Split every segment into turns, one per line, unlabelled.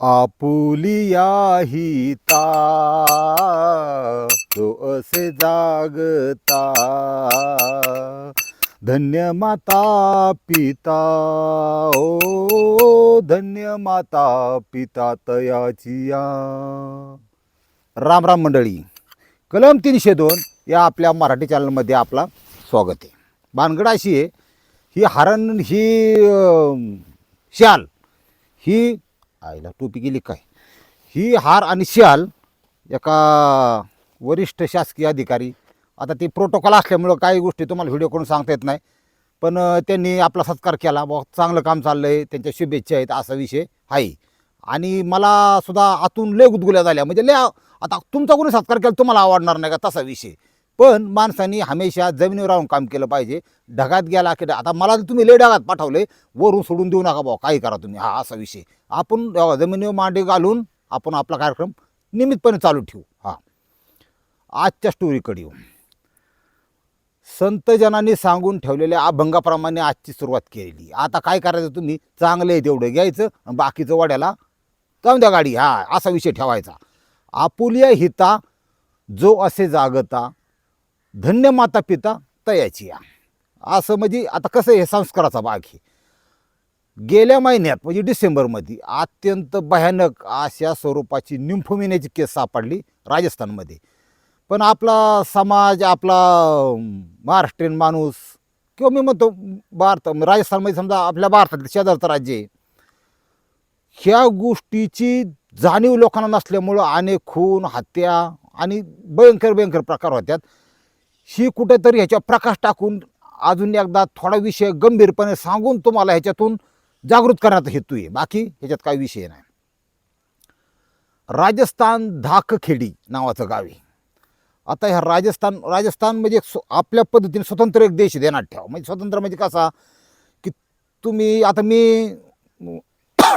Apulia हिता तो असे जागता. धन्य माता पिता ओ धन्य माता पिता तयाचिया राम राम मंडळी. कलम तीनशे दोन या आपल्या मराठी चॅनलमध्ये आपला स्वागत आहे. भानगड अशी आहे ही हरण ही श्याल शाल ही आईला टोपी गेली काय? ही हार आणि शाल एका वरिष्ठ शासकीय अधिकारी आता ती प्रोटोकॉल असल्यामुळं काही गोष्टी तुम्हाला व्हिडिओ करून सांगता येत नाही. पण त्यांनी आपला सत्कार केला. बुवा चांगलं काम चाललं आहे त्यांच्या शुभेच्छा आहेत असा विषय आहे. आणि मला सुद्धा आतून लय गुदगुल्या झाल्या. म्हणजे लय आता तुमचा कोणी सत्कार केला तुम्हाला आवडणार नाही का? तसा विषय. पण माणसांनी हमेशा जमिनीवर राहून काम केलं पाहिजे. ढगात गेला की आता मला तुम्ही लय ढगात पाठवले वरून सोडून देऊ नका भाऊ काही करा तुम्ही. हा असा विषय. आपण जमिनीवर मांडे घालून आपण आपला कार्यक्रम नियमितपणे चालू ठेवू. हा. आजच्या स्टोरीकडे येऊ. संतजनांनी सांगून ठेवलेल्या अभंगाप्रमाणे आजची सुरुवात केलेली. आता काय करायचं तुम्ही? चांगलं आहे तेवढं घ्यायचं आणि बाकीचं वाड्याला जाऊन द्या गाडी. हा असा विषय ठेवायचा. आपुलिया हिता जो असे जागता धन्य माता पिता तयाची या. असं म्हणजे आता कसं आहे, हे संस्काराचा भाग आहे. गेल्या महिन्यात म्हणजे डिसेंबरमध्ये अत्यंत भयानक अशा स्वरूपाची निम्फमिण्याची केस सापडली राजस्थानमध्ये. पण आपला समाज आपला महाराष्ट्रीयन माणूस किंवा मी म्हणतो भारत राजस्थानमध्ये समजा आपल्या भारतातलं शेजारचं राज्य आहे. ह्या गोष्टीची जाणीव लोकांना नसल्यामुळं अनेक खून हत्या आणि भयंकर भयंकर प्रकार होत्यात. ही कुठेतरी ह्याच्या प्रकाश टाकून अजून एकदा थोडा विषय गंभीरपणे सांगून तुम्हाला ह्याच्यातून जागृत करण्याचा हेतू आहे. बाकी ह्याच्यात काही विषय नाही. राजस्थान धाकखेडी नावाचं गाव आहे. आता ह्या राजस्थान राजस्थान म्हणजे एक स्व- आपल्या पद्धतीने स्वतंत्र एक देश देण्यात ठेवा. म्हणजे स्वतंत्र म्हणजे कसा? की तुम्ही आता मी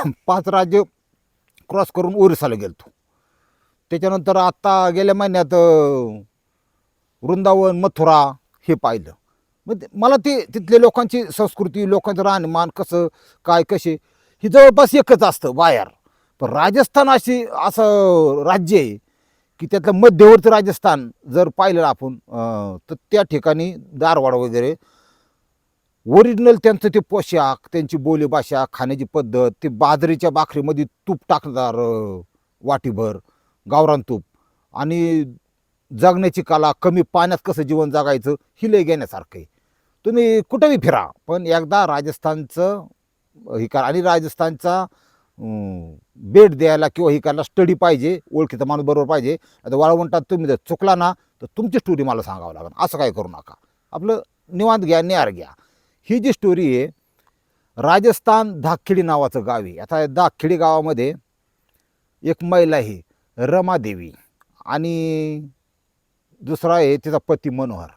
पाच राज्य क्रॉस करून ओरिसाला गेलतो. त्याच्यानंतर आत्ता गेल्या महिन्यात वृंदावन मथुरा हे पाहिलं. मग ते- मला ते तिथल्या लोकांची संस्कृती लोकांचं राहणीमान कसं काय कसे ही जवळपास एकच असतं बाहेर पण राजस्थान अशी असं राज्य आहे की त्यातलं मध्यवर्ती राजस्थान जर पाहिलं आपण तर त्या ठिकाणी दारवाड वगैरे ओरिजिनल त्यांचं ते पोशाख त्यांची बोलीभाषा खाण्याची पद्धत ते बाजरीच्या भाकरीमध्ये तूप टाकणार वाटीभर गावरान तूप. आणि जगण्याची कला कमी पाण्यात कसं जीवन जगायचं ही लय घेण्यासारखं आहे. तुम्ही कुठेही फिरा पण एकदा राजस्थानचं हे करा आणि राजस्थानचा भेट द्यायला किंवा हे करायला स्टडी पाहिजे ओळखीचा माणूस बरोबर पाहिजे. आता वाळवंटात तुम्ही जर चुकला ना तर तुमची स्टोरी मला सांगावं लागेल. असं काय करू नका. आपलं निवांत घ्या निहार घ्या. ही जी स्टोरी आहे राजस्थान धाकखिडी नावाचं गाव आहे. आता धाकखिडी गावामध्ये एक महिला आहे रमादेवी आणि दुसरा आहे तिचा पती मनोहर.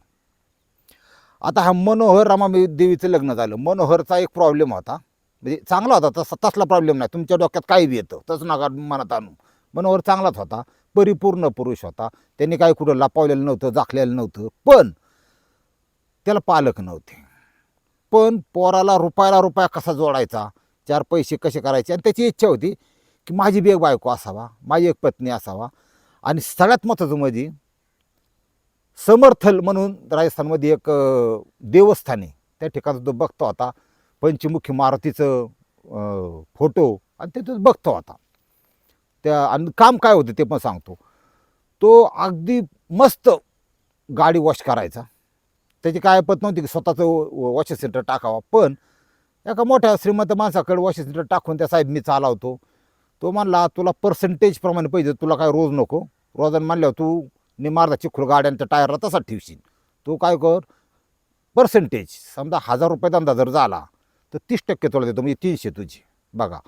आता हा मनोहर रमा देवीचं लग्न झालं. मनोहरचा एक प्रॉब्लेम होता. म्हणजे चांगला होता तसा तसला प्रॉब्लेम नाही. तुमच्या डोक्यात काही बी येतं तसं नका मनात आणू. मनोहर चांगलाच होता. परिपूर्ण पुरुष होता. त्यांनी काही कुठं लपावलेलं नव्हतं जाखलेलं नव्हतं. पण त्याला पालक नव्हते. पण पोराला रुपयाला रुपया कसा जोडायचा? चार पैसे कसे करायचे? आणि त्याची इच्छा होती की माझी बी एक बायको असावा माझी एक पत्नी असावा. आणि सगळ्यात महत्त्वाचं म्हणजे समर्थल म्हणून राजस्थानमध्ये एक देवस्थान आहे. त्या ठिकाणी तो बघतो आता. पंचमुखी मारुतीचं फोटो आणि त्याचं बघतो आता. त्या आणि काम काय होतं ते पण सांगतो. तो अगदी मस्त गाडी वॉश करायचा. त्याची काय पत नव्हती की स्वतःचं वॉशिंग सेंटर टाकावा. पण एका मोठ्या श्रीमंत माणसाकडे वॉशिंग सेंटर टाकून त्या साहेब मी चालवतो. तो म्हणला तुला पर्सेंटेजप्रमाणे पाहिजे तुला काय रोज नको? रोजानं म्हणल्यावर तू निमारदा चिखल गाड्यांच्या टायरला तसा ठेवशील. तू काय कर? पर्सेंटेज समजा हजार रुपये धंदा जर झाला तर तीस टक्के तुला देतो म्हणजे तीनशे तुझी. बघा.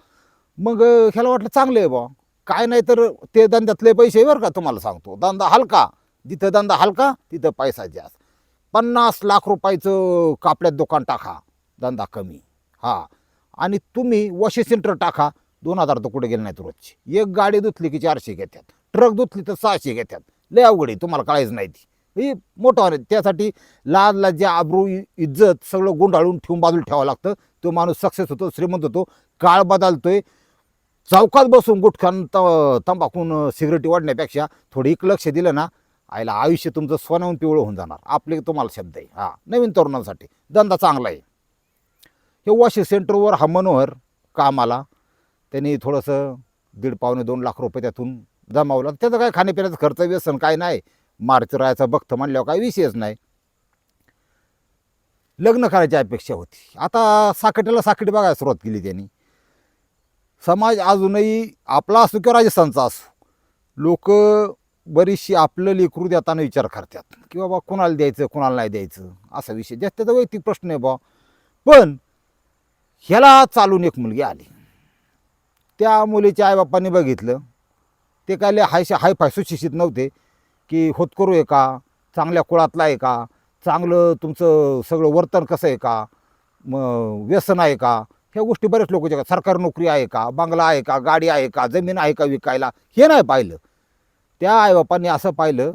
मग ह्याला वाटलं चांगलं आहे बा. काय नाही तर ते धंद्यातले पैसे बरं का तुम्हाला सांगतो. धंदा हलका. जिथं धंदा हलका तिथं पैसा जास्त. पन्नास लाख रुपयाचं कापड्यात दुकान टाका. धंदा कमी. हा. आणि तुम्ही वॉशिंग सेंटर टाका. दोन हजार तर कुठे गेले नाहीत रोजची. एक गाडी धुतली की चारशे घेतात. ट्रक धुतली तर सहाशे घेतात. लय अवघड आहे तुम्हाला कळायचं नाही ती. हे मोठं आहे. त्यासाठी लाज लज्जा आब्रू इज्जत सगळं गुंडाळून ठेवून बाजूला ठेवावं लागतं. तो माणूस सक्सेस होतो श्रीमंत होतो. काळ बदलतोय. चौकात बसून गुटखान त तंबाखून सिगरेटी वाढण्यापेक्षा थोडी एक लक्ष दिलं ना आईला आयुष्य तुमचं सोन्याहून पिवळं होऊन जाणार. आपले तुम्हाला शब्द आहे. हा नवीन तरुणांसाठी. धंदा चांगला आहे. हे वॉशिंग सेंटरवर हा मनोहर कामाला त्यांनी थोडंसं दीड पावणे दोन लाख रुपये त्यातून जमावलं. त्याचं काय खाण्यापिण्याचं खर्च व्यसन काय नाही. मारुती रायाचा बघतं म्हणल्यावर काय विषयच नाही. लग्न करायची अपेक्षा होती. आता साखटेला साकटी बघायला सुरुवात केली त्यांनी. समाज अजूनही आपला असो किंवा राजस्थानचा असो लोक बरीचशी आपलं लेकरू देताना विचार करतात. की बाबा कोणाला द्यायचं कोणाला नाही द्यायचं असा विषय. जास्त त्याचा वैयक्तिक प्रश्न आहे बा. पण ह्याला चालून एक मुलगी आली. त्या मुलीच्या आईबापांनी बघितलं. ते काय लय हायशा हाय फाय सुशिक्षित नव्हते की होतकरू आहे का चांगल्या कुळातला आहे का चांगलं तुमचं सगळं वर्तन कसं आहे का मग व्यसन आहे का ह्या गोष्टी बरेच लोक का सरकारी नोकरी आहे का बंगला आहे का गाडी आहे का जमीन आहे का विकायला हे नाही पाहिलं. त्या आईबापांनी असं पाहिलं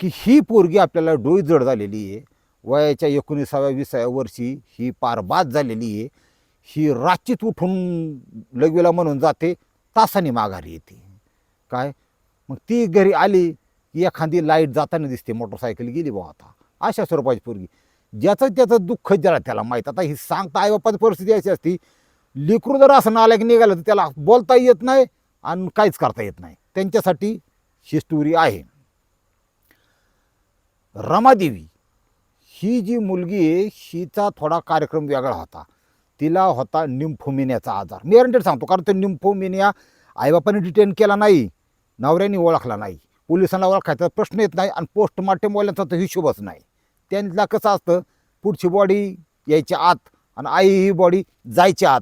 की ही पोरगी आपल्याला डोळी जड झालेली आहे. वयाच्या एकोणीसाव्या विसाव्या वर्षी ही पार बाद झालेली आहे. ही रातचीत उठून लगवीला म्हणून जाते तासाने माघारी येते. काय? मग ती घरी आली की एखादी लाइट जाताना दिसते मोटरसायकल गेली बा आता. अशा स्वरूपाची पोरगी. ज्याचं त्याचं दुःख जरा त्याला माहीत. आता ही सांगता आई बाप्पाची परिस्थिती अशी असती लेकरू जर असं नालायक निघालं तर त्याला बोलता येत नाही आणि काहीच करता येत नाही. त्यांच्यासाठी ही स्टोरी आहे. रमादेवी ही जी मुलगी आहे हिचा थोडा कार्यक्रम वेगळा होता. तिला होता निम्फोमिनियाचा आजार. मी गॅरंटेड सांगतो कारण तो निम्फोमिनिया आईबापाने डिटेन केला नाही. नवऱ्याने ओळखला नाही. पोलिसांना ओळखायचा प्रश्न येत नाही आणि पोस्टमार्टमवाल्यांचा तर हिशोबच नाही. त्यांना कसं असतं पुढची बॉडी यायच्या आत आणि आई ही बॉडी जायच्या आत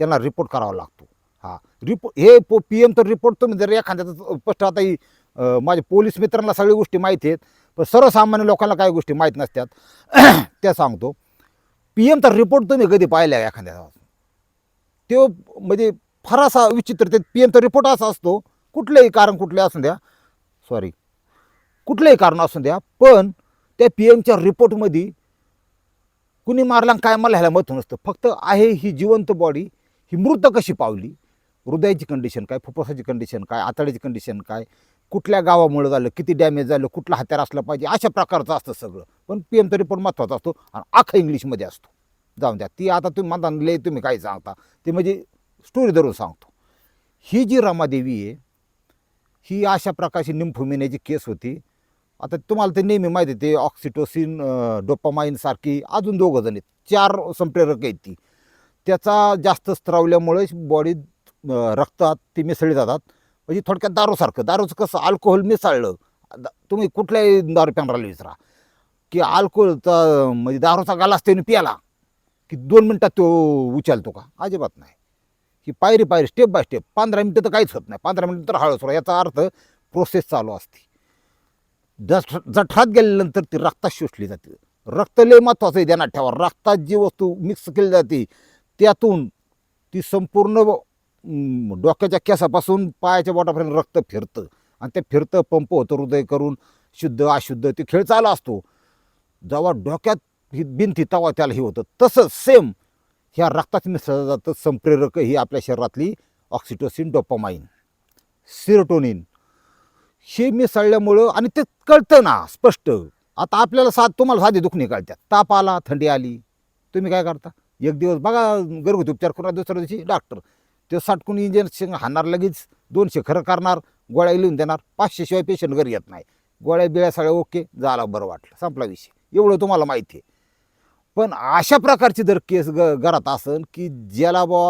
त्यांना रिपोर्ट करावा लागतो. हा. रिपो हे पो पी एम तर रिपोर्ट तुम्ही जर एखाद्याचा स्पष्ट आता ही माझ्या पोलीस मित्रांना सगळ्या गोष्टी माहिती आहेत पण सर्वसामान्य लोकांना काही गोष्टी माहीत नसतात. त्या सांगतो. पी एम तर रिपोर्ट तुम्ही कधी पाहिल्या एखाद्या तो म्हणजे फार असा विचित्र ते पी एमचा रिपोर्ट असा असतो कुठलंही कारण कुठले असू द्या. सॉरी कुठलंही कारण असू द्या पण त्या पी एमच्या रिपोर्टमध्ये कुणी मारला आणि काय मला ह्याला मत नसतं. फक्त आहे ही जिवंत बॉडी ही मृत कशी पावली? हृदयाची कंडिशन काय फुफ्फुसाची कंडिशन काय आतड्याची कंडिशन काय कुठल्या गावामुळं झालं किती डॅमेज झालं कुठला हत्यार असलं पाहिजे अशा प्रकारचं असतं सगळं. पण पी एमचा रिपोर्ट महत्त्वाचा असतो आणि आख इंग्लिशमध्ये असतो. जाऊन द्या. ती आता तुम्ही म्हणता लय तुम्ही काय सांगता? ते म्हणजे स्टोरी धरून सांगतो. ही जी रमादेवी आहे ही अशा प्रकारची निम्फोमिनियाची केस होती. आता तुम्हाला ते नेहमी माहिती आहे ते ऑक्सिटोसिन डोपामाइन सारखी अजून दोघं जण आहेत. चार संप्रेरक आहेत ती. त्याचा जास्त स्त्रावल्यामुळे बॉडीत रक्तात ती मिसळली जातात. म्हणजे थोडक्यात दारूसारखं. दारूचं कसं अल्कोहोल मिसळलं. तुम्ही कुठल्याही दारू प्यानराला विचारा की अल्कोहोलचा म्हणजे दारूचा गालास त्याने प्याला. की दोन मिनटात तो उचलतो का? अजिबात नाही. ही पायरी पायरी स्टेप बाय स्टेप पंधरा मिनटं तर काहीच होत नाही. पंधरा मिनटं तर हळूच होणार याचा अर्थ प्रोसेस चालू असते. जठ जठरात गेल्यानंतर ती रक्तात शोषली जाते. रक्त लय महत्त्वाचं आहे ध्यानात ठेवा. रक्तात जी वस्तू मिक्स केली जाते त्यातून ती संपूर्ण डोक्याच्या केसापासून पायाच्या बोटापर्यंत रक्त फिरतं. आणि ते फिरतं पंप होतं हृदय करून शुद्ध अशुद्ध ते खेळ चालू असतो. जेव्हा डोक्यात ही भिंती तेव्हा त्याला हे होतं. तसंच सेम ह्या रक्तात मिसळलं जातं संप्रेरक ही आपल्या शरीरातली ऑक्सिटोसिन डोपामाइन सिरोटोनिन हे मिसळल्यामुळं आणि ते कळतं ना स्पष्ट. आता आपल्याला साध तुम्हाला साधे दुखणे कळतात. ताप आला थंडी आली. तुम्ही काय करता? एक दिवस बघा घरगुती उपचार करून दुसऱ्या दिवशी डॉक्टर ते साठकून इंजेक्शन हाणार लगेच दोनशे खरं करणार गोळ्या लिहून देणार. पाचशेशिवाय पेशंट घरी येत नाही. गोळ्या बिळ्या सगळ्या ओके झाला बरं वाटलं. संपला विषय. एवढं तुम्हाला माहिती आहे. पण अशा प्रकारची जर केस ग घरात असन की ज्याला बा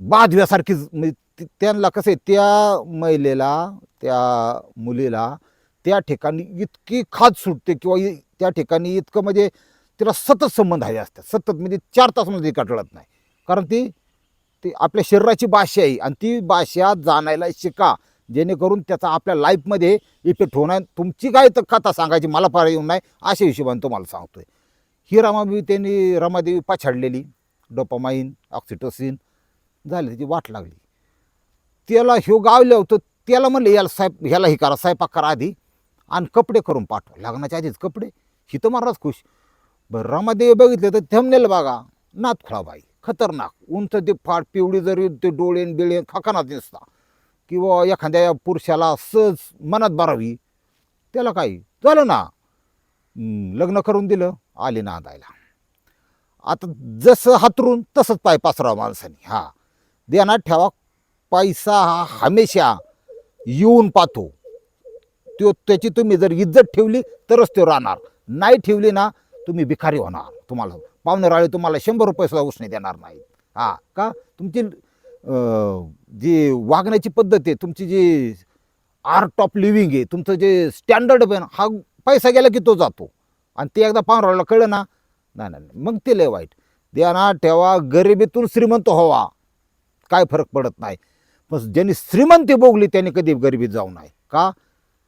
बाधव्यासारखीच म्हणजे त्यांना कसं आहे त्या महिलेला त्या मुलीला त्या ठिकाणी इतकी खाज सुटते किंवा इ- त्या ठिकाणी इतकं म्हणजे तिला सतत संबंध हवे असतात. सतत म्हणजे चार तासमध्ये म्हणजे ती कटळत नाही. कारण ती ती आपल्या शरीराची भाषा आहे आणि ती भाषा जाणायला शिका. जेणेकरून त्याचा आपल्या लाईफमध्ये इफेक्ट होणार तुमची काय तर कथा सांगायची मला फार येऊन नाही अशा हिशोबाने तुम्हाला सांगतोय. ही रमाबी त्यांनी रमादेवी पाछाडलेली. डोपामाईन ऑक्सिटोसिन झाली त्याची वाट लागली. त्याला ह्यो गावलं होतं त्याला म्हणलं याला साहेब ह्याला हे करा स्वयंपाक करा आधी आणि कपडे करून पाठवा. लग्नाच्या आधीच कपडे. ही तर महाराज खुश. बरं रमादेवी बघितले तर थंबनेल बघा. नाथखुळाबाई खतरनाक. उंच ते फाट पिवळी जरी ते डोळे बिळे खकानात दिसता. किंवा एखाद्या पुरुषाला सहज मनात बारावी. त्याला काही झालं ना? लग्न करून दिलं आली नांदायला. आता जसं हातरून तसंच पाय पासराव माणसाने. हा. ध्यानात ठेवा पैसा हा हमेशा येऊन पाहतो. तो त्याची तुम्ही जर इज्जत ठेवली तरच तो राहणार. नाही ठेवली ना तुम्ही भिकारी होणार तुम्हाला. पाहुणेराळे तुम्हाला शंभर रुपये सुद्धा उसने देणार नाही हा का? तुमची जी वागण्याची पद्धत आहे तुमची जी आर्ट ऑफ लिव्हिंग आहे तुमचं जे स्टँडर्ड आहे हा पैसा गेला की तो जातो. आणि ते एकदा पाहुणे कळलं ना? नाही नाही नाही. मग ते लय वाईट. ध्यानात ठेवा गरिबीतून श्रीमंत व्हावा. काय फरक पडत नाही. पण ज्यांनी श्रीमंती भोगली त्यांनी कधी गरिबीत जाऊ नये. का?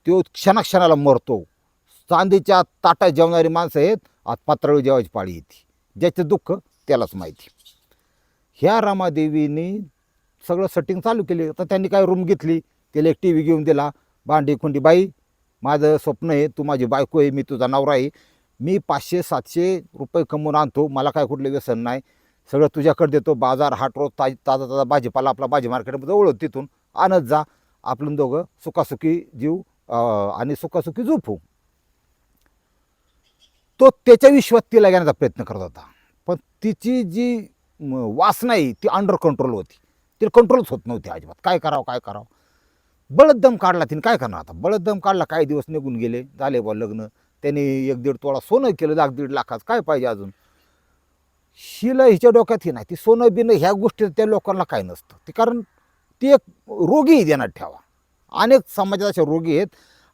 तो क्षणाक्षणाला मरतो. चांदीच्या ताटात जेवणारी माणसं आहेत आज पात्राळी जेवायची पाळी येते. ज्याचं दुःख त्यालाच माहिती. ह्या रमादेवीने सगळं सेटिंग चालू केली. तर त्यांनी काय रूम घेतली? त्याला एक टी व्ही घेऊन दिला. भांडी खुंडी बाई माझं स्वप्न आहे तू माझी बायको आहे मी तुझा नवरा आहे. मी पाचशे सातशे रुपये कमवून आणतो मला काय कुठलं व्यसन नाही. सगळं तुझ्याकडे देतो बाजार हाट रोज ताज ताजा ताजा भाजीपाला आपला भाजी मार्केटमध्ये ओळख तिथून आणत जा. आपण दोघं सुखासुखी जीव आणि सुखासुखी झोपू. तो त्याच्या विश्वात तिला घेण्याचा प्रयत्न करत होता. पण तिची जी वासना आहे ती अंडर कंट्रोल होती. तिला कंट्रोलच होत नव्हती अजिबात. काय करावं काय करावं? बळददम काढला तिने. काय करणार आता? बळददम काढला काही दिवस निघून गेले झाले बा लग्न. त्याने एक दीड तोळा सोनं केलं लाख दीड लाखाचं. काय पाहिजे अजून? शिला हिच्या डोक्यात ही नाही. ती सोनं बिनं ह्या गोष्टी त्या लोकांना काय नसतं. ते कारण ती एक रोगी देण्यात ठेवा. अनेक समाजात असे रोगी आहेत.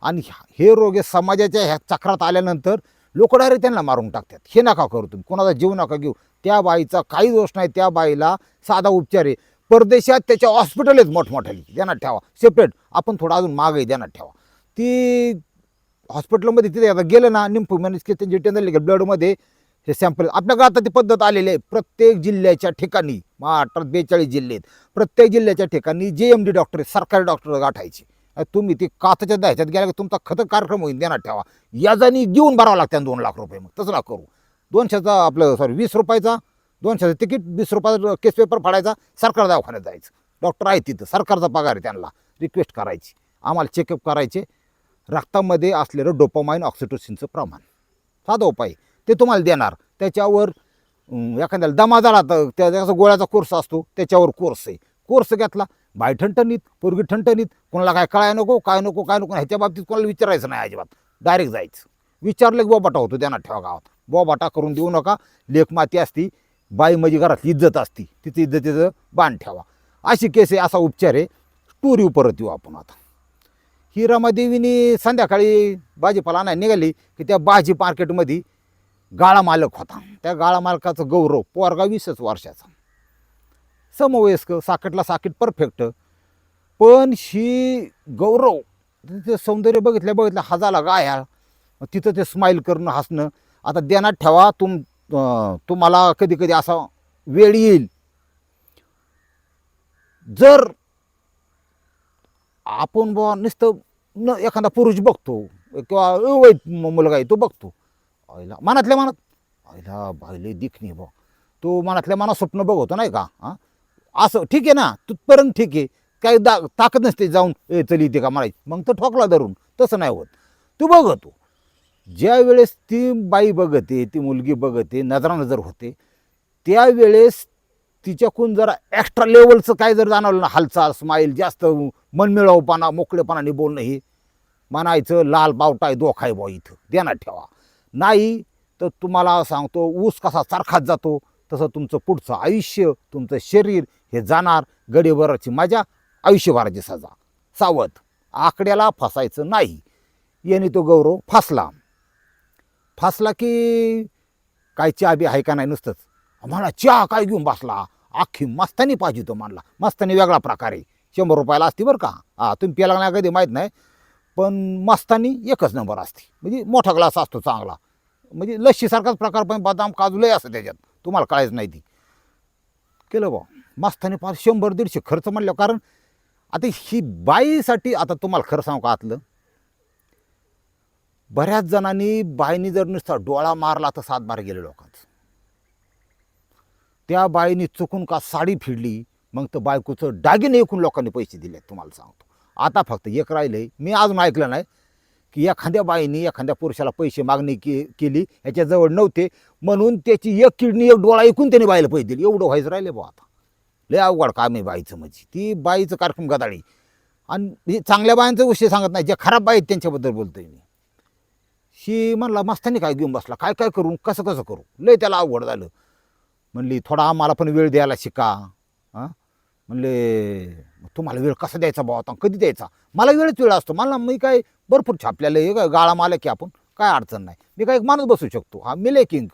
आणि ह्या- हे रोगे समाजाच्या ह्या चक्रात आल्यानंतर लोक डायरेक्ट त्यांना मारून टाकतात. हे नका करू तुम्ही. कोणाचा जीव नका घेऊ. त्या बाईचा काही दोष नाही. त्या बाईला साधा उपचार आहे. परदेशात त्याच्या हॉस्पिटल आहेत मोठमोठ्याली. ध्यानात ठेवा. सेपरेट आपण थोडं अजून माग देण्यात ध्यानात ठेवा. ती हॉस्पिटलमध्ये तिथे आता गेलं ना निंपू मॅनेज की त्यांची टेंडर की ब्लडमध्ये हे सॅम्पल आपल्याकडे आता ती पद्धत आलेली आहे. प्रत्येक जिल्ह्याच्या ठिकाणी महाराष्ट्रात बेचाळीस जिल्हे आहेत. प्रत्येक जिल्ह्याच्या ठिकाणी जे एम डी डॉक्टर सरकारी डॉक्टर गाठायचे. तुम्ही ते काचाच्या द्यायच्यात गेला की तुमचा खत कार्यक्रम होईल देण्यात ठेवा. याजानी घेऊन भरावं लागतं दोन लाख रुपये मग. तसं ना करू. दोनशेचा आपलं सॉरी वीस रुपयाचा दोनशेचं तिकीट वीस रुपयाचा केस पेपर फाडायचा सरकार दवाखान्यात जायचं. डॉक्टर आहे तिथं सरकारचा पगार आहे त्यांना. रिक्वेस्ट करायची. आम्हाला चेकअप करायचे. रक्तामध्ये असलेलं डोपामाइन ऑक्सिटोसिनचं प्रमाण. साधा उपाय. ते तुम्हाला देणार. त्याच्यावर एखाद्याला दमा झाला तर त्याचा गोळ्याचा कोर्स असतो त्याच्यावर कोर्स आहे. कोर्स घेतला बाय ठणठणीत पोरगी ठणठणीत कोणाला काय कळाय नको काय नको काय नको ह्याच्या बाबतीत कोणाला विचारायचं नाही अजिबात. डायरेक्ट जायचं. विचारलं की बोबाटा होतो त्यांना ठेवा गावात. बोबाटा करून देऊ नका. लेख माती असती बाई म्हणजे घरातली इज्जत असती तिथे इज्जतीचं बाण ठेवा. अशी केस आहे असा उपचार आहे. टुरीव परत येऊ आपण आता. ही रमादेवीने संध्याकाळी भाजीपाला आणायला निघाली की त्या भाजी मार्केटमध्ये गाळा मालक होता. त्या गाळा मालकाचं गौरव पोरगा वीसच वर्षाचा. समवयस्क साकटला साकीट परफेक्ट पण ही गौरव तिथे सौंदर्य बघितल्या बघितल्या हजाला गाया. तिथं ते स्माईल करणं हसणं. आता देण्यात ठेवा तुम तुम्हाला कधी कधी असा वेळ येईल. जर आपण बुवा नुसतं न एखादा पुरुष बघतो किंवा अवैध मुलगा आहे तो बघतो. आईला मनातल्या मनात आईला बाईले दिखणे बुवा. तो मनातल्या मनात स्वप्न बघतो नाही का? हां? असं ठीक आहे ना? तिथपर्यंत ठीक आहे. काही दा ताकद नसते जाऊन ए चल ते का मारायची मग तो ठोकला धरून. तसं नाही होत. तू बघतो. ज्या वेळेस ती बाई बघते ती मुलगी बघते नजरानजर होते त्यावेळेस तिच्याकून जरा एक्स्ट्रा लेवलचं काय जर जाणवलं ना हालचाल स्माईल जास्त मनमिळावपणा मोकळेपणाने बोलणं हे म्हणायचं लाल बावटाय दोखाय बॉ आहे बुवा इथं ध्यानात ठेवा. नाही तर तुम्हाला सांगतो ऊस कसा चरखात जातो तसं तुमचं पुढचं आयुष्य तुमचं शरीर हे जाणार गडीभराची मजा आयुष्यभराची सजा. सावध. आकड्याला फसायचं नाही. याने तो गौरव फासला. फासला की काय चहा बी आहे का नाही नुसतंच? म्हणा चहा काय घेऊन बसला? अख्खी मस्तानी पाहिजे तो म्हणला. मस्तानी वेगळा प्रकार आहे. शंभर रुपयाला असते बरं का? हां तुम्ही प्याला नाही कधी माहीत नाही. पण मस्तानी एकच नंबर असते. म्हणजे मोठा ग्लास असतो चांगला. म्हणजे लस्सीसारखाच प्रकार पण बदाम काजू लय असतं त्याच्यात. तुम्हाला कळायचं नाही ती. केलं बा मस्तानी फार शंभर दीडशे खर्च म्हणलं. कारण आता ही बाईसाठी आता तुम्हाला खरं सांगू का आतलं? बऱ्याच जणांनी बाईनी जर नुसता डोळा मारला तर सात बार गेले लोकांचं. त्या बाईनी चुकून का साडी फिडली मग तर बायकोचं दागिने एकूण लोकांनी पैसे दिले तुम्हाला सांगतो. आता फक्त एक राहिले मी अजून ऐकलं नाही की एखाद्या बाईनी एखाद्या पुरुषाला पैसे मागणी के केली ह्याच्याजवळ नव्हते म्हणून त्याची एक किडनी एक डोळा ऐकून त्याने बाईला पैसे दिले. एवढं व्हायचं राहिले बुवा आता. लय अवघड काम आहे बाईचं म्हणजे. ती बाईचं कार्यक्रम गदाळी. आणि हे चांगल्या बायांचा विषय सांगत नाही ज्या खराब बाई आहेत त्यांच्याबद्दल बोलतोय मी. शी म्हणला मस्तानी काय घेऊन बसला? काय काय करू? कसं कसं करू? लय त्याला अवघड झालं. म्हणली थोडा आम्हाला पण वेळ द्यायला शिका. हां म्हणले तुम्हाला वेळ कसा द्यायचा भाऊ? आता कधी द्यायचा? मला वेळच वेळ असतो. मला मी काय भरपूर छापलेलं आहे. काय गाळा मालक की आपण. काय अडचण नाही. मी काय एक माणूस बसू शकतो. हा मिले किंग.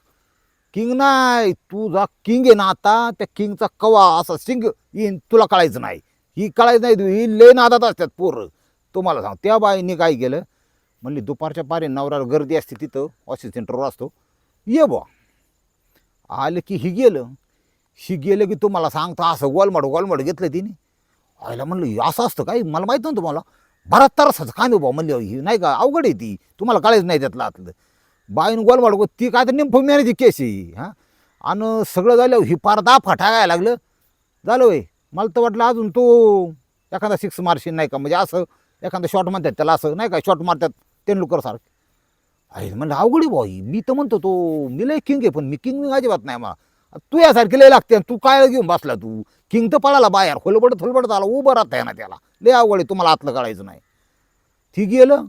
किंग नाही. तुझा किंग आहे ना आता. त्या किंगचा कवा असा सिंग येईन. तुला कळायचं नाही. ही कळायचं नाही. तू ही ले नादात असतात पोरं. तुम्हाला सांग त्या बाईने काय केलं? म्हणली दुपारच्या पारी नवऱ्याला गर्दी असते तिथं ऑफिस सेंटरवर असतो. ये बुवा. आलं की ही गेलं. ही गेलं की तुम्हाला सांगतो असं गोलमड गोलमड घेतलं तिने. आयला म्हणलं हे असं असतं काय? मला माहीत नव्हतं तुम्हाला बराच तरसाचं काय नाही बुवा म्हणलं ही नाही का अवघड आहे ती. तुम्हाला कळायचं नाही त्यातलं आतलं. बाईन गोलमड ती काय तर निम्फोमियाची केस आहे हां आणि सगळं झालं ही पार दा फटाकायला लागलं. झालं वय मला तर वाटलं अजून तो एखादा सिक्स मार्शिन नाही का? म्हणजे असं एखादा शॉट मारतात त्याला असं नाही का? शॉट मारतात. तेंडुलकर सारखं अरे म्हणलं आहे भाई मी तर म्हणतो तो मी लय किंग आहे पण मी किंग अजिबात नाही मग तू यासारखी लय लागते तू काय घेऊन बसला तू. किंग तर पळाला बाहेर खोलबडत खोलबडत आला उभं राहता ना त्याला. लय अवघड आहे तुम्हाला आतलं कळायचं नाही. ती गेलं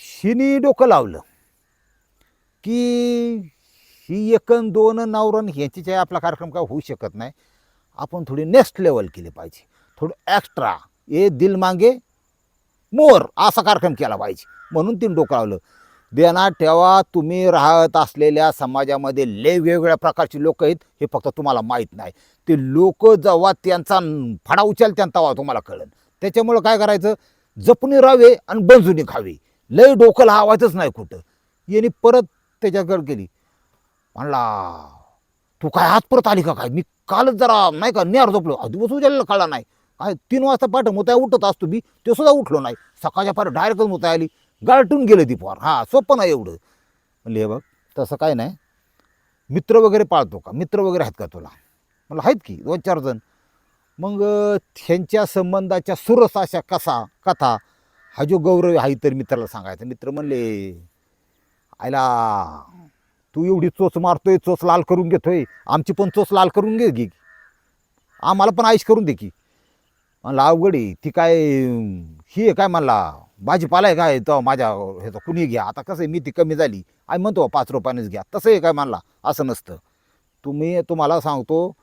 शिनी डोकं लावलं की ही एकन दोन नवरण ह्याची आपला कार्यक्रम काय होऊ शकत नाही. आपण थोडी नेक्स्ट लेवल केली पाहिजे. थोडं एक्स्ट्रा ए दिल मागे मोर असा कार्यक्रम केला पाहिजे. म्हणून तिने डोकं लावलं. देणार ठेवा तुम्ही राहत असलेल्या समाजामध्ये लय वेगवेगळ्या प्रकारची लोक आहेत हे फक्त तुम्हाला माहीत नाही. ते लोक जेव्हा त्यांचा फडा उचल तेव्हा तुम्हाला कळेल. त्याच्यामुळं काय करायचं? जपणी राहावे आणि बंजुनी खावे. लय डोकं लावायचंच नाही कुठं. यांनी परत त्याच्याकडे गेली. म्हणला तू काय आज परत आली का काय? मी कालच जरा नाही का निहार झोपलो. अहो, दिवस उजाडलेला कळला नाही. काय तीन वाजता पाठ मोताय उठत असतो मी ते सुद्धा उठलो नाही. सकाळच्या फार डायरेक्टच मोताय आली गाळटून गेलं ती फार हां सोपं नाही एवढं. म्हणले हे बघ तसं काय नाही. मित्र वगैरे पाळतो का? मित्र वगैरे आहेत का तुला? म्हणलं आहेत की दोन चार जण. मग त्यांच्या संबंधाच्या सुरस अशा कसा कथा हा जो गौरव आहे तर मित्राला सांगायचा. मित्र म्हणले आयला तू एवढी चोच मारतोय चोच लाल करून घेतोय. आमची पण चोच लाल करून घे की आम्हाला पण आईश करून दे की. म्हणलं अवघड आहे. ती काय ही आहे काय म्हणला भाजीपाला आहे काय? तो माझ्या ह्याचं कुणी घ्या? आता कसं आहे मी ती कमी झाली. आई म्हणतो पाच रुपयानेच घ्या. तसं आहे काय म्हणला? असं नसतं. तुम्ही तुम्हाला सांगतो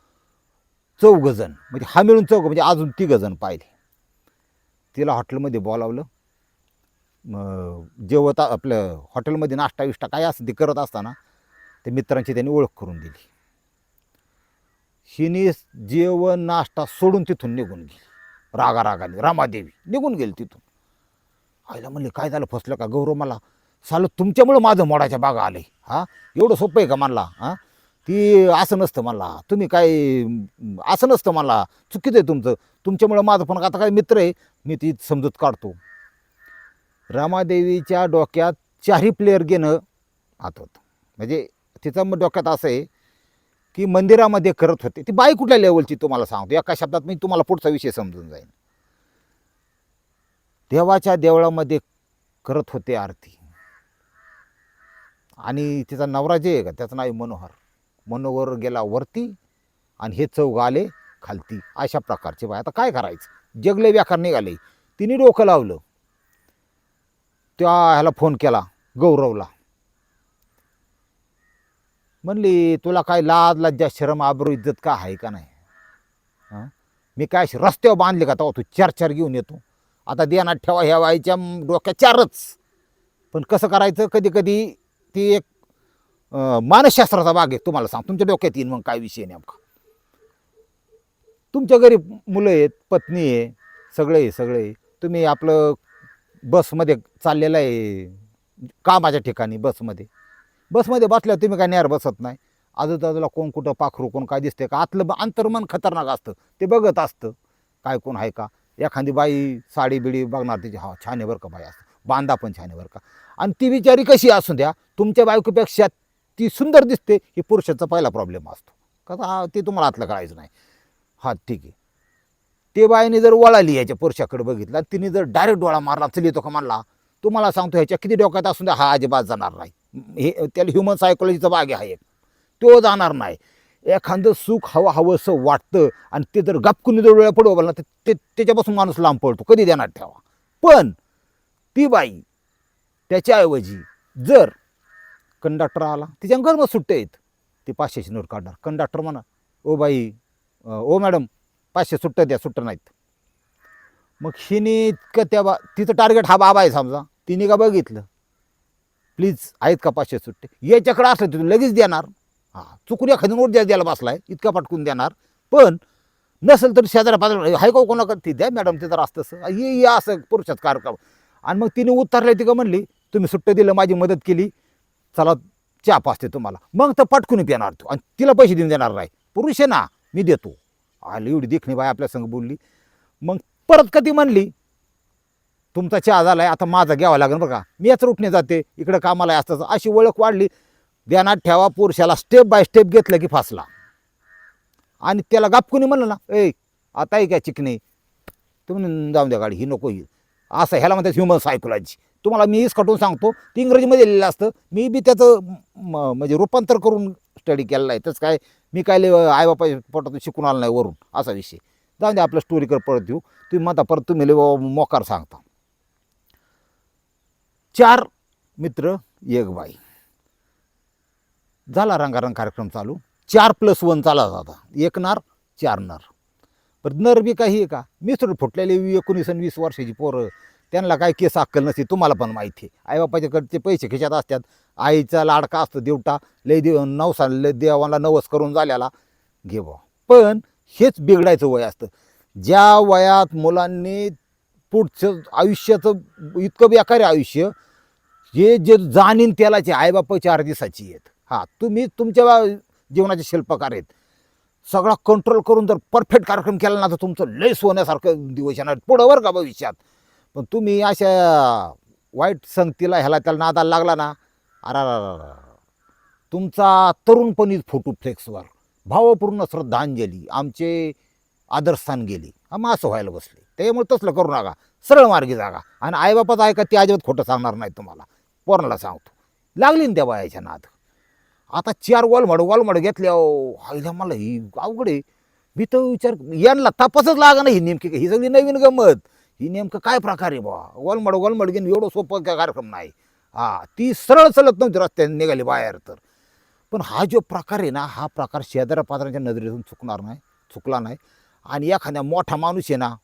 चौ जण म्हणजे हा मिळून चौघ म्हणजे अजून ती जण पाहिले. तिला हॉटेलमध्ये बोलावलं. मग आपलं हॉटेलमध्ये नाश्ता विष्टा काय असं ते करत असताना ते मित्रांची त्यांनी ओळख करून दिली. हिने जेवण नाश्ता सोडून तिथून निघून गेली. रागा रागाने रामादेवी निघून गेली तिथून. आईला म्हणले काय झालं? फसलं का? गौरव मला सालं तुमच्यामुळं माझं मोडाच्या बागा आले हां? एवढं सोपं आहे का म्हणला? हां? ती असं नसतं मला तुम्ही काय असं नसतं मला चुकीचं आहे तुमचं. तुमच्यामुळं माझं पण आता काय मित्र आहे. मी ती समजूत काढतो. रामादेवीच्या डोक्यात चारही प्लेअर घेणं आत होतं म्हणजे तिचं मग डोक्यात असं आहे की मंदिरामध्ये करत होते. ती बाई कुठल्या लेवलची तुम्हाला सांगतो. एका शब्दात मी तुम्हाला पुढचा विषय समजून जाईन. देवाच्या देवळामध्ये करत होते आरती. आणि तिचा नवरा जे आहे का त्याचं नाव मनोहर. मनोहर गेला वरती आणि हे चौघ आले खालती. अशा प्रकारचे बाय आता काय करायचं? जगले व्याकार निघाले. तिने डोकं लावलं. त्या ह्याला फोन केला गौरवला. म्हणली तुला काय लाज लज्जा शरम आबरू इज्जत का आहे का नाही? हां? मी काय रस्त्यावर बांधले का तो तू चार चार घेऊन येतो? आता देनात ठेवा ह्या वाईच्या डोक्यात चारच. पण कसं करायचं? कधी कधी ती एक मानसशास्त्राचा भाग आहे तुम्हाला सांग तुमच्या डोक्यात येईन मग काय विषय नेमका. तुमच्या घरी मुलं आहेत पत्नी आहे सगळे आहे सगळे तुम्ही आपलं बसमध्ये चाललेलं आहे कामाच्या ठिकाणी बसमध्ये. बसमध्ये बसल्यावर तुम्ही काय नेर बसत नाही. आजूबाजूला कोण कुठं पाखरू कोण काय दिसते का? आतलं ब- अंतर्मन खतरनाक असतं. ते बघत असतं. काय कोण आहे का? एखादी बाई साडी बिडी बघणार तिची हा छान आहे बरं का बाई असतं बांधा पण छान आहे बरं का. आणि ती विचारी कशी असू द्या तुमच्या बायकोपेक्षा ती सुंदर दिसते ही पुरुषाचा पहिला प्रॉब्लेम असतो. का हा ते तुम्हाला आतलं कळायचं नाही. हा ठीक आहे. ते बाईने जर वळाली याच्या पुरुषाकडे बघितला तिने जर डायरेक्ट डोळा मारला चल येतो का म्हणला तुम्हाला सांगतो ह्याच्या किती डोक्यात असून द्या हा अजिबात जाणार नाही. हे त्याला ह्युमन सायकोलॉजीचा भाग आहे एक. तो जाणार नाही. एखादं सुख हवं हवंसं वाटतं आणि ते जर गपकून जर वेळ पडू ना तर ते त्याच्यापासून माणूस लांब पडतो. कधी देणार ठेवा. पण ती बाई त्याच्याऐवजी जर कंडक्टर आला तिच्या गरम सुट्टे आहेत. ते पाचशेची नोट काढणार. कंडक्टर म्हणा ओ बाई ओ मॅडम पाचशे सुट्ट्या द्या सुट्ट्या नाहीत. मग हिने इतकं त्या बा तिचं टार्गेट हा बाबा आहे समजा. तिने का बघितलं? प्लीज आहेत का पाचशे सुट्टे? याच्याकडे असलं तर लगेच देणार. हां चुकून एखादी नोट द्या द्यायला बसलाय इतका पटकून देणार. पण नसेल तर शेजाऱ्या पाजाऱ्या हाय का हो कोणाकडे? ती द्या मॅडम ते तर असतं ये ये असं पुरुषात कार्यक्रम आणि मग तिने उतरले ती का म्हणली तुम्ही सुट्टं दिलं माझी मदत केली. चला चहा पाचते तुम्हाला. मग तर पटकून येणार तू. आणि तिला पैसे देऊन देणार नाही. पुरुष आहे ना मी देतो. आली एवढी देखणी बाई आपल्या संग बोलली. मग परत कधी म्हणली तुमचा चहा आहे आता माझा घ्यावा लागेल बरं का? मी याच रूटने जाते इकडं कामाला आहे असतं अशी ओळख वाढली. ध्यानात ठेवा पुरुषाला स्टेप बाय स्टेप घेतलं की फासला. आणि त्याला गापकुनी म्हणलं ना ए आता आहे काय चिकणे तुम्ही जाऊन द्या गाडी ही नको ही. असं ह्याला म्हणतात ह्युमन सायकोलॉजी तुम्हाला मीच कटून सांगतो ते इंग्रजीमध्ये लिहिलेलं असतं. मी बी त्याचं म- म्हणजे रूपांतर करून स्टडी केलेलं आहे. तसं काय मी काय आई आईबापा पोटातून शिकून आलं नाही वरून असा विषय. जाऊन द्या आपल्या स्टोरीकडे परत देऊ तुम्ही म्हणता परत तुम्ही बाबा मोकार सांगता. चार मित्र एक बाई. झाला रंगारंग कार्यक्रम चालू. चार प्लस वन चाला जाता एक नार चार नर. पण नर बी काही आहे का? मिसळ फुटलेले एकोणीस आणि वीस वर्षाची पोरं. त्यांना काय केस अक्कल नसते तुम्हाला पण माहिती आहे. आईबापाच्याकडचे पैसे खिशात असतात. आईचा लाडका असतो देवटा. लय देव नवसा लय देवाला नवस करून झाल्याला. घे बा पण हेच बिघडायचं वय असतं. ज्या वयात मुलांनी पुढचं आयुष्याचं इतकं बेकार आयुष्य. हे जे जाणीन त्यालाचे आईबापाची चार दिवसाची आहेत. हां तुम्ही तुमच्या जीवनाचे शिल्पकार आहेत. सगळा कंट्रोल करून जर परफेक्ट कार्यक्रम केला ना तर तुमचं लय सोन्यासारखं दिवस येणार पुढं बरं का भविष्यात? पण तुम्ही अशा वाईट संगतीला ह्याला त्याला नादाला लागला ना अरा तुमचा तरुणपणी फोटो फ्लेक्सवर. भावपूर्ण श्रद्धांजली आमचे आदरस्थान गेली. हा मग असं व्हायला बसले. त्यामुळे तसलं करू नका. सरळ मार्गी जागा. आणि आईबापाचं ऐका ते अजिबात खोटं सांगणार नाही तुम्हाला. पोरणाला सांगतो. लागली ना त्या बायाच्या नाद. आता चार वॉलमड वॉलमड घेतल्या आईला मला ही अवघड आहे. मी तर विचार यांना तपासच लागा नाही ही नेमकी ही सगळी नवीन गंमत. ही नेमकं काय प्रकार आहे बा? वॉलमड वॉलमड घेऊन एवढं सोपं काय कार्यक्रम नाही? हा ती सरळ चलत नव्हती रस्त्याने निघाली बाहेर तर. पण हा जो प्रकार आहे ना हा प्रकार शेजाऱ्या पात्रांच्या नजरेतून चुकणार नाही चुकला नाही. आणि एखाद्या मोठा माणूस आहे ना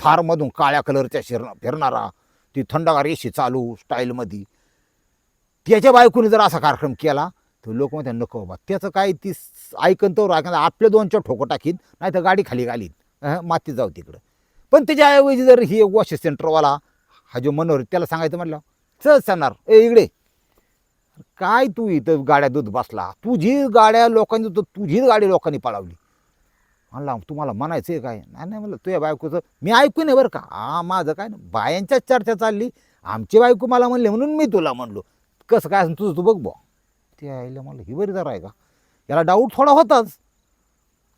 थारमधून काळ्या कलरच्या शिर फिरणारा ती थंडगार एशी चालू स्टाईलमध्ये त्याच्या बायकोने जर असा कार्यक्रम केला तर लोक म्हणतात नको बाबा त्याचं काय ती ऐकन तर ऐकन आपल्या दोनच्या ठोकं टाकीन नाही तर गाडी खाली घालीन. माती जाऊ तिकडं. पण त्याच्याऐवजी जर ही वॉश सेंटरवाला हा जो मनोहर त्याला सांगायचं म्हटलं चल सांगणार ए इकडे. काय तू इथं गाड्या दूध बसला? तुझी गाड्या लोकांनी तर तुझीच गाडी लोकांनी पळवली. म्हणला तुम्हाला म्हणायचं आहे काय? नाही नाही म्हणलं तुझ्या बायकोचं मी ऐकू नाही बरं का. हा माझं काय ना बायांच्याच चर्चा चालली. आमची बायको मला म्हणले म्हणून मी तुला म्हणलो. कसं काय असं तुझं तू बघ बुवा. ते आईला म्हणलं ही बरी जरा आहे का? याला डाऊट थोडा होताच.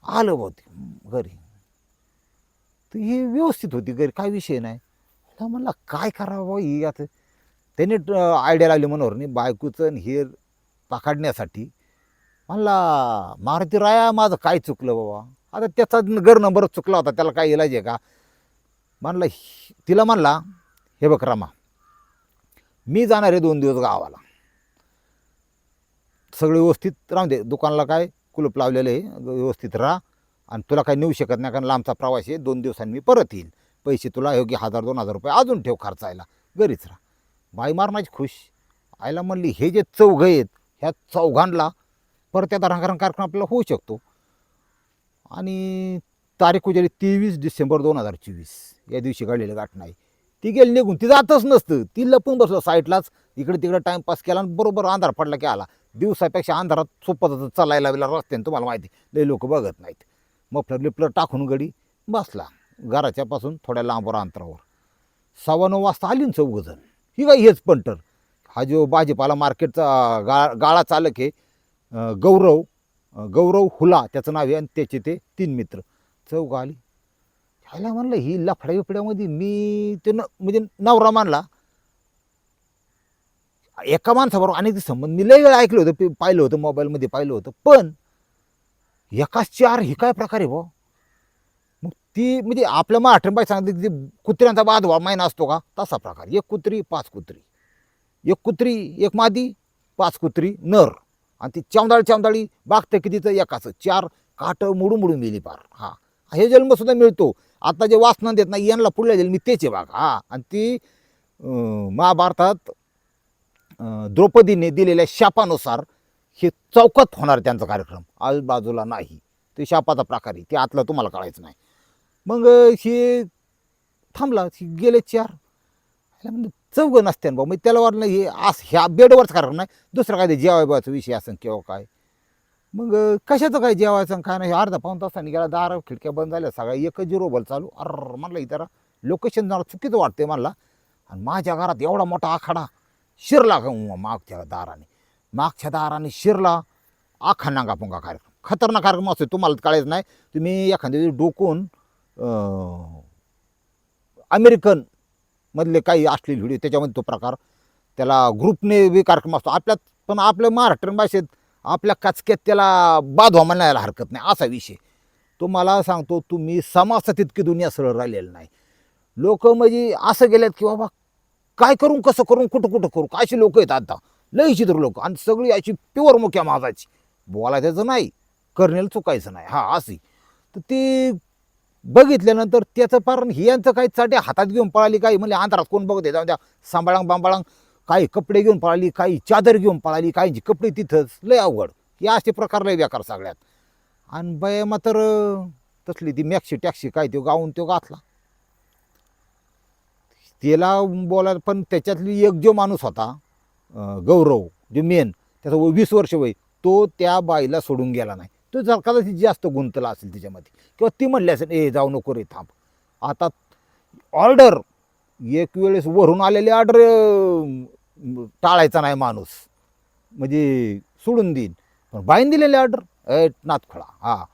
आलं बुवा ते घरी. तर ही व्यवस्थित होती घरी काय विषय नाही. म्हणला काय करावं भाऊ ही आता? त्याने आयडिया लावली मनोहरनी बायकोचं आणि हे पकडण्यासाठी. म्हणला मारुती राया माझं काय चुकलं बाबा? आता त्याचा घर नंबरच चुकला होता त्याला काय इलाज आहे का? म्हणलं हि- तिला म्हणला हे बघ रामा मी जाणार आहे दोन दिवस गावाला. सगळे व्यवस्थित राहून दे. दुकानाला काय कुलूप लावलेलं आहे व्यवस्थित राहा. आणि तुला काही नेऊ शकत नाही कारण लांबचा प्रवास आहे. दोन दिवसांनी मी परत येईल. पैसे तुला योग्य हजार दोन हजार रुपये अजून ठेव खर्चायला. घरीच राहा. बाई मारणाची खुश. आईला म्हणली हे जे चौघं आहेत ह्या चौघांना परत त्या रंगारंग कार्यक्रम आपल्याला होऊ शकतो. आणि तारीख उजाली तेवीस डिसेंबर दोन हजार चोवीस. या दिवशी घडलेली गाठ नाही ती गेली निघून ती जातच नसतं. ती लपून बसलं साईडलाच इकडे तिकडे टाईमपास केला आणि बरोबर अंधार पडला की आला. दिवसापेक्षा अंधारात सोपं जातं चालायला लागला रस्त्याने तुम्हाला माहिती. लई लोक बघत नाहीत. मफलर लिपलर टाकून गडी बसला. घराच्यापासून थोड्या लांबवर अंतरावर. सव्वा नऊ वाजता आली ना चौघजण. ही काय हेच पंटर. हा जो भाजीपाला मार्केटचा गा गाळा चालक आहे गौरव गौरव हुला त्याचं नाव आहे आणि त्याचे ते तीन मित्र. चौघ आली. ह्याला म्हणलं ही लफड्या बिफड्यामध्ये मी ते न म्हणजे नवरा मानला. एका माणसाबरोबर अनेक संबंध मी लय वेळ ऐकलं होतं पाहिलं होतं मोबाईलमध्ये पाहिलं होतं पण एकाच चार ही काय प्रकार आहे भाऊ? मग ती म्हणजे आपल्या महाराष्ट्र बाई सांगितलं की कुत्र्यांचा बाधवा महिना असतो का? तसा प्रकार. एक कुत्री पाच कुत्री. एक कुत्री एक मादी पाच कुत्री नर. आणि ती चामदाळी चामदाळी बागते कितीचं? एकाचं. चार काट मोडून मोडून गेली पार. हा. हे जन्म सुद्धा मिळतो. आता जे वासना देत नाही यांना पुढल्या मी तेच आहे बघा. हा आणि ती महाभारतात द्रौपदीने दिलेल्या शापानुसार हे चौकात होणार त्यांचा कार्यक्रम. आजूबाजूला नाही. ते शापाचा प्रकार आहे. ते आतला तुम्हाला कळायचं नाही. मग हे थांबला. गेले चार. म्हणजे चौघं चौघ नसते भाऊ. मग त्याला वाटलं हे आस ह्या बेडवरच कार्यक्रम नाही. दुसरा काय ते जेवायबाचा विषय असेल किंवा काय. मग कशाचं काय जेवायचं आणि काय नाही अर्धा पाऊन तासाने गेला दार खिडक्या बंद झाल्या सगळ्या एकच झिरो बल चालू. अर म्हणलं इतर लोकेशन जरा चुकीचं वाटते मला आणि माझ्या घरात एवढा मोठा आखाडा शिरला का मागच्या दाराने? मागच्या दाराने शिरला आखा नांगा पुंगा कार्यक्रम. खतरनाक कार्यक्रम असतो तुम्हाला कळायचं नाही. तुम्ही एखाद्या दिवशी डोकून अमेरिकन मधले काही असलेले व्हिडिओ त्याच्यामध्ये तो प्रकार त्याला ग्रुपने बी कार्यक्रम असतो. आपल्यात पण आपल्या महाराष्ट्रीयन भाषेत आपल्या कचक्यात त्याला बाधवा म्हणायला हरकत नाही असा विषय. तुम्हाला सांगतो तुम्ही समाजात तितकी दुनिया सरळ राहिलेलं नाही. लोक म्हणजे असं गेलेत की बाबा काय करून कसं करून कुठं कुठं करू अशी लोक आहेत आता? लई चित्र लोक आणि सगळी अशी प्युअर मुख्या माझाची बोलायचं नाही करण्याला चुकायचं नाही. हा असे तर ते बघितल्यानंतर त्याचं कारण हे यांचं काही चाटे हातात घेऊन पळाली काही म्हणजे अंधारात कोण बघत जाऊन त्या सांभाळांग बांबाळांग काही कपडे घेऊन पळाली काही चादर घेऊन पळाली काहींची कपडे तिथंच. लय अवघड. हे असे प्रकार लय बेकार सगळ्यात. आणि बया मात्र तसली ती मॅक्सी टॅक्सी काय तो गाऊन तो घातला. त्याला बोला पण त्याच्यातली एक जो माणूस होता गौरव जो मेन त्याचा वय वीस वर्ष वय तो त्या बाईला सोडून गेला नाही. तो जर कदाचित जास्त गुंतला असेल त्याच्यामध्ये किंवा ती म्हणली असेल ए जाऊ नको रे थांब. आता ऑर्डर एक वेळेस वरून आलेली ऑर्डर टाळायचा नाही माणूस. म्हणजे सोडून देईन. पण बाईन दिलेली ऑर्डर ए नाथखोळा हा.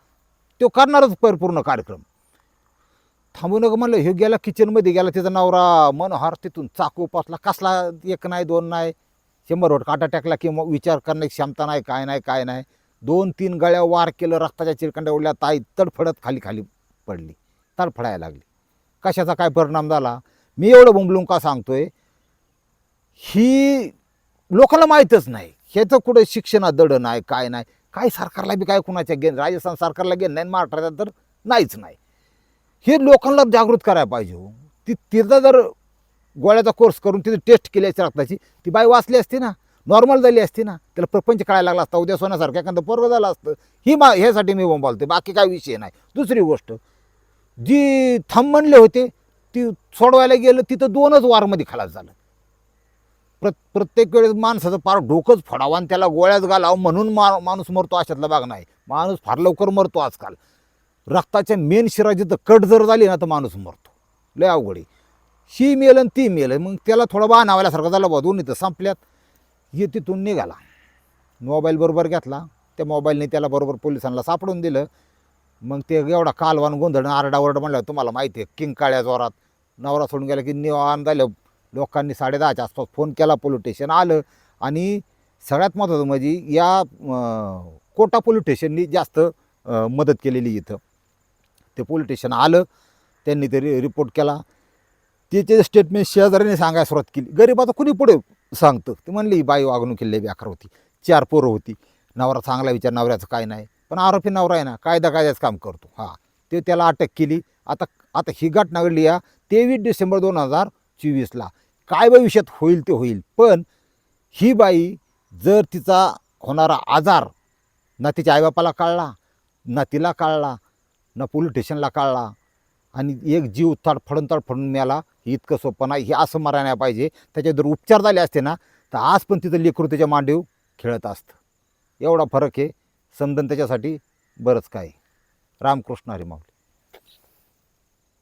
तो करणारच परिपूर्ण कार्यक्रम. थांबू नका म्हणलं हे गेला किचनमध्ये गेला त्याचा नवरा मनोहार तिथून चाकू पासला कसला एक नाही दोन नाही. शंभर वोट काटा टाकला की मग विचार करण्याची क्षमता नाही काय नाही काय नाही. दोन तीन गळ्या वार केलं रक्ताच्या चिरकंड्या उडल्या ताई तडफडत खाली खाली पडली. तडफडायला लागली. कशाचा काय परिणाम झाला? मी एवढं बुंबलून का सांगतोय? ही लोकांना माहीतच नाही. ह्याचं कुठं शिक्षणात दडं नाही काय नाही. काय सरकारला बी काय कुणाच्या गेन राजस्थान सरकारला गेन नाही महाराष्ट्रात तर नाहीच नाही. हे लोकांना जागृत करायला पाहिजे हो. ती तिथं जर गोळ्याचा कोर्स करून तिथे टेस्ट केली असती रक्ताची ती बाई वाचली असती ना नॉर्मल झाली असती ना त्याला प्रपंच कळायला लागला असता उद्या सोन्यासारखं एखादं पोरग झालं असतं ही मा ह्यासाठी मी बोलते बाकी काय विषय नाही. दुसरी गोष्ट जी थंब म्हणले होते ती सोडवायला गेलं तिथं दोनच वारमध्ये खलास झालं. प्र प्रत्येक वेळेस माणसाचं पार डोकंच फोडावं आणि त्याला गोळ्याच घालावं म्हणून मा माणूस मरतो अशातला भाग नाही. माणूस फार लवकर मरतो आजकाल. रक्ताच्या मेन शिरा तर कट जर झाली ना तर माणूस मरतो. लय अवघड आहे. ही मेल आणि ती मेल मग त्याला थोडा बा नावाल्यासारखं झालं बा दोन्ही तर संपल्यात. हे तिथून निघाला. मोबाईल बरोबर घेतला. त्या मोबाईलने त्याला बरोबर पोलिसांना सापडून दिलं. मग ते एवढा कालवान गोंधळ आरडाओरड म्हणलं तुम्हाला माहिती आहे किंग काळ्या जोरात नवरा सोडून गेला की निवान झालं. लोकांनी साडेदहाच्या आसपास फोन केला पोलीस स्टेशन आलं. आणि सगळ्यात महत्त्वाचं म्हणजे या कोटा पोलीस स्टेशननी जास्त मदत केलेली इथं. ते पोलीस स्टेशन आलं त्यांनी ते रि रिपोर्ट केला. त्याचे स्टेटमेंट शेजाऱ्याने सांगायला सुरुवात केली. गरीबाचं कुणी पुढे सांगतं? ते म्हणली ही बाई वागणूक केली बेकार होती. चार पोरं होती. नवरा चांगला विचार नवऱ्याचं काय नाही. पण आरोपी नवरा आहे ना कायदा कायद्याचं काम करतो. हां. ते त्याला अटक केली. आता आता ही घटना घडली या तेवीस डिसेंबर दोन हजार चोवीसला. काय भविष्यात होईल ते होईल. पण ही बाई जर तिचा होणारा आजार ना तिच्या आईबापाला कळला ना तिला कळला ना पोलीस स्टेशनला कळला आणि एक जीव तडफडून तडफडून मिळाला इतकं सोपं नाही हे असं मरायला नाही पाहिजे. त्याच्यात जर उपचार झाले असते ना तर आज पण तिथं लेकरू त्याच्या मांडीव खेळत असतं. एवढा फरक आहे. समजन त्याच्यासाठी बरंच काय रामकृष्ण हरिमावली